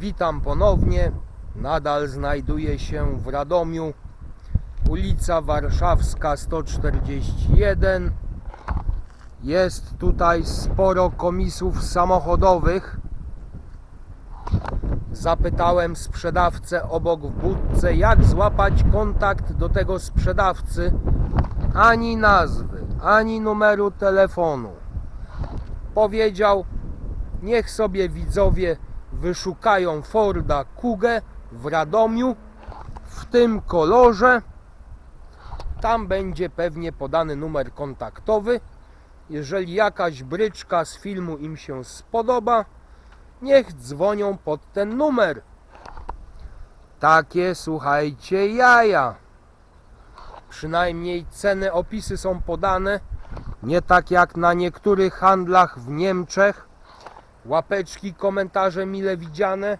Witam ponownie. Nadal znajduję się w Radomiu. Ulica Warszawska 141. Jest tutaj sporo komisów samochodowych. Zapytałem sprzedawcę obok w budce, jak złapać kontakt do tego sprzedawcy. Ani nazwy, ani numeru telefonu. Powiedział, niech sobie widzowie wyszukają Forda Kugę w Radomiu w tym kolorze. Tam będzie pewnie podany numer kontaktowy. Jeżeli jakaś bryczka z filmu im się spodoba, niech dzwonią pod ten numer. Takie, słuchajcie, jaja. Przynajmniej ceny, opisy są podane. Nie tak jak na niektórych handlach w Niemczech. Łapeczki, komentarze mile widziane.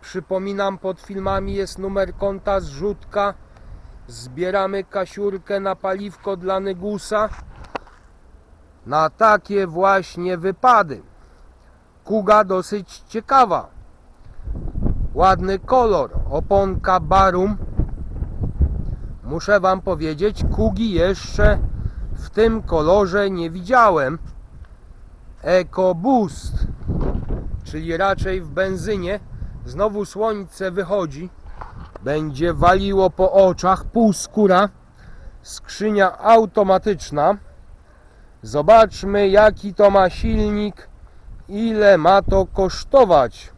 Przypominam, pod filmami jest numer konta zrzutka. Zbieramy kasiurkę na paliwko dla Nygusa. Na takie właśnie wypady. Kuga dosyć ciekawa. Ładny kolor. Oponka Barum. Muszę Wam powiedzieć, Kugi jeszcze w tym kolorze nie widziałem. Eco Boost, czyli raczej w benzynie. Znowu słońce wychodzi. Będzie waliło po oczach, półskóra. Skrzynia automatyczna. Zobaczmy jaki to ma silnik, ile ma to kosztować.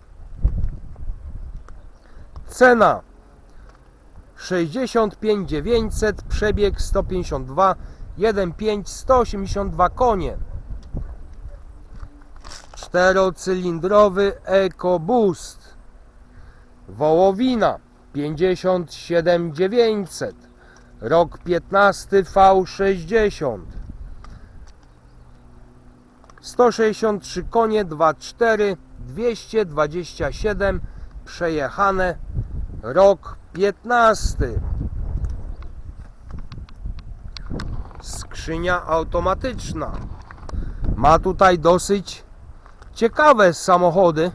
Cena 65 900, przebieg 152, 1.5, 182 konie. Czterocylindrowy EcoBoost. Wołowina 57 900, rok 15 V60. 163 konie, 2.4, 227 przejechane, rok 15. Skrzynia automatyczna. Ma tutaj dosyć ciekawe samochody.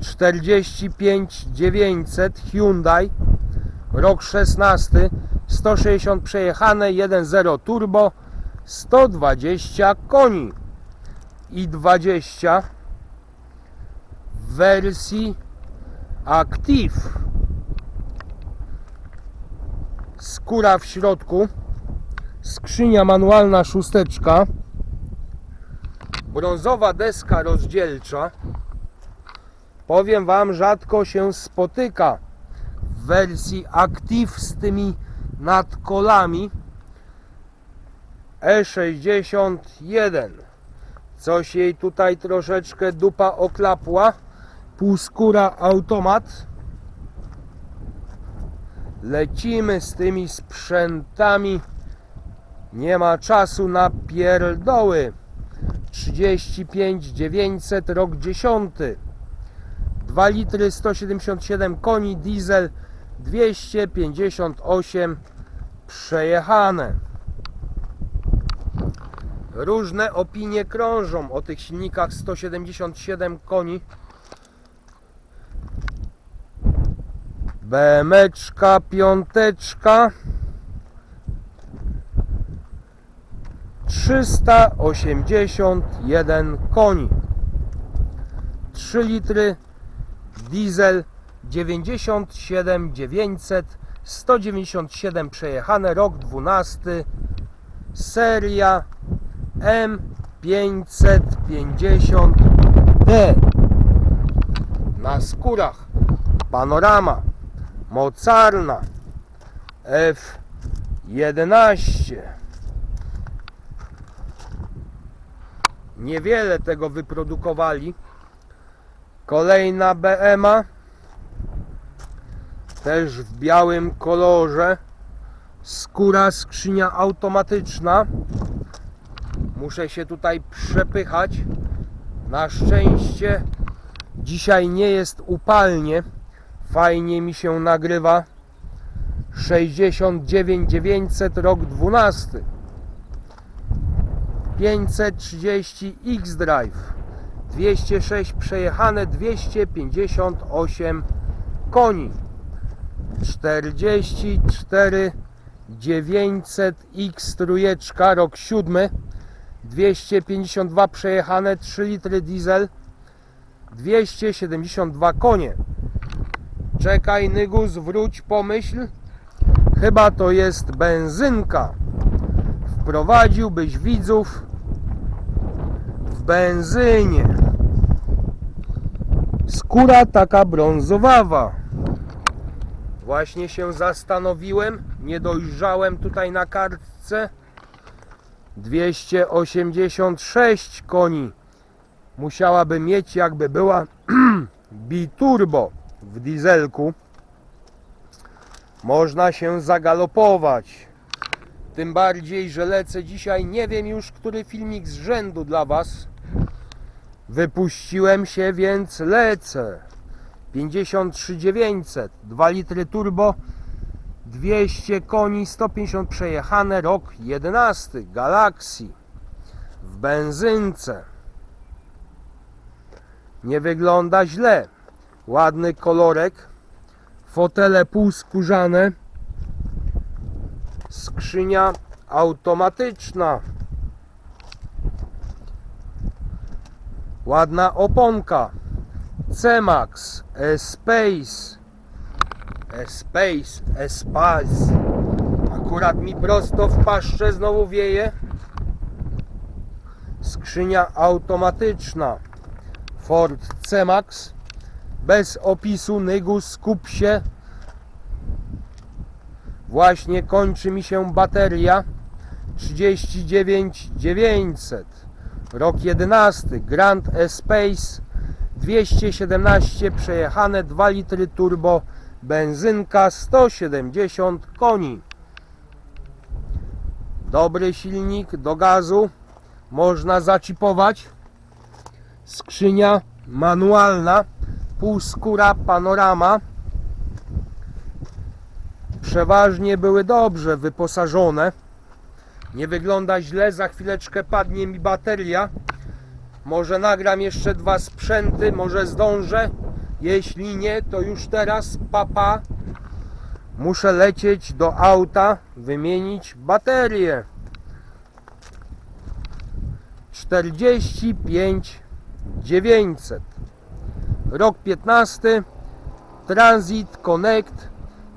45 900 Hyundai, rok 16, 160 przejechane, 1.0 turbo, 120 koni. I 20 w wersji Active. Skóra w środku, skrzynia manualna szósteczka, brązowa deska rozdzielcza. Powiem Wam, rzadko się spotyka w wersji Active z tymi nadkolami E61. Coś jej tutaj troszeczkę dupa oklapła. Półskóra automat. Lecimy z tymi sprzętami. Nie ma czasu na pierdoły. 35 900 rok 10. 2 litry 177 koni diesel 258 przejechane. Różne opinie krążą o tych silnikach 177 koni. BMeczka, piąteczka 381 koni. 3 litry diesel 97 900 197 przejechane rok 12 seria M550D na skórach panorama mocarna F11 niewiele tego wyprodukowali. Kolejna BMA też w białym kolorze. Skóra skrzynia automatyczna. Muszę się tutaj przepychać. Na szczęście dzisiaj nie jest upalnie. Fajnie mi się nagrywa. 69 900 rok 12 530 X-Drive 206 przejechane 258 koni. 44 900X trójeczka rok 7 252 przejechane 3 litry diesel. 272 konie. Czekaj Nygus wróć pomyśl. Chyba to jest benzynka. Wprowadziłbyś widzów benzynie. Skóra taka brązowawa. Właśnie się zastanowiłem, nie dojrzałem tutaj na kartce. 286 koni musiałaby mieć, jakby była biturbo w dieselku. Można się zagalopować. Tym bardziej, że lecę dzisiaj, nie wiem już, który filmik z rzędu dla Was. Wypuściłem się, więc lecę. 53900, 2 litry turbo, 200 koni, 150 przejechane, rok 11, Galaxy. W benzynce. Nie wygląda źle. Ładny kolorek. Fotele półskórzane skrzynia automatyczna. Ładna oponka. C-Max, E-Space, E-Space, E-Space. Akurat mi prosto w paszczę znowu wieje. Skrzynia automatyczna. Ford C-Max. Bez opisu, Nygus, skup się. Właśnie kończy mi się bateria 39900 rok 11 Grand Espace 217 przejechane 2 litry turbo benzynka 170 koni. Dobry silnik do gazu można zaczipować skrzynia manualna półskóra panorama. Przeważnie były dobrze wyposażone. Nie wygląda źle, za chwileczkę padnie mi bateria. Może nagram jeszcze dwa sprzęty, może zdążę. Jeśli nie, to już teraz papa. Muszę lecieć do auta, wymienić baterię. 45 900 Rok 15 Transit Connect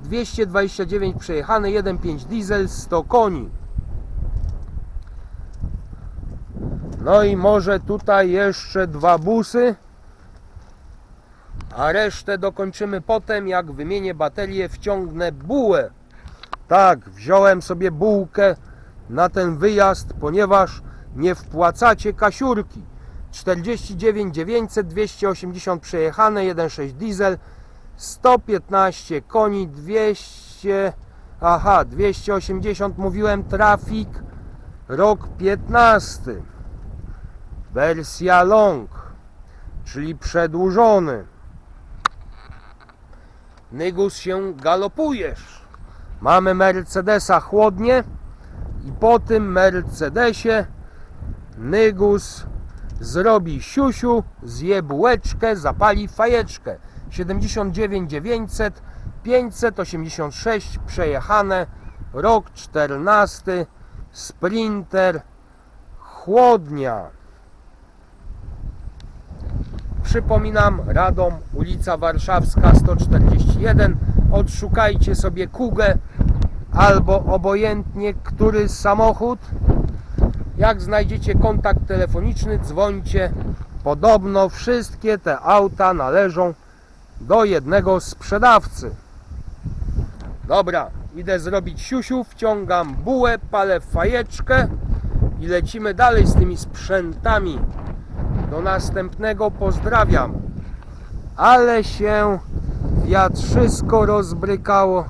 229 przejechane, 1.5 diesel, 100 koni. No i może tutaj jeszcze dwa busy. A resztę dokończymy potem, jak wymienię baterię, wciągnę bułę. Tak, wziąłem sobie bułkę na ten wyjazd, ponieważ nie wpłacacie kasiurki. 49 900, 280 przejechane, 1.6 diesel, 115 koni, 200, aha, 280 mówiłem, trafik, rok 15, wersja long, czyli przedłużony. Nygus się galopujesz. Mamy Mercedesa chłodnie i po tym Mercedesie Nygus zrobi siusiu, zje bułeczkę, zapali fajeczkę. 79 900 586 przejechane rok 14 Sprinter chłodnia przypominam Radom ulica Warszawska 141 odszukajcie sobie Kugę albo obojętnie który samochód jak znajdziecie kontakt telefoniczny dzwońcie podobno wszystkie te auta należą do jednego sprzedawcy. Dobra, idę zrobić siusiu, wciągam bułę, palę fajeczkę i lecimy dalej z tymi sprzętami. Do następnego pozdrawiam. Ale się wiatrzysko rozbrykało.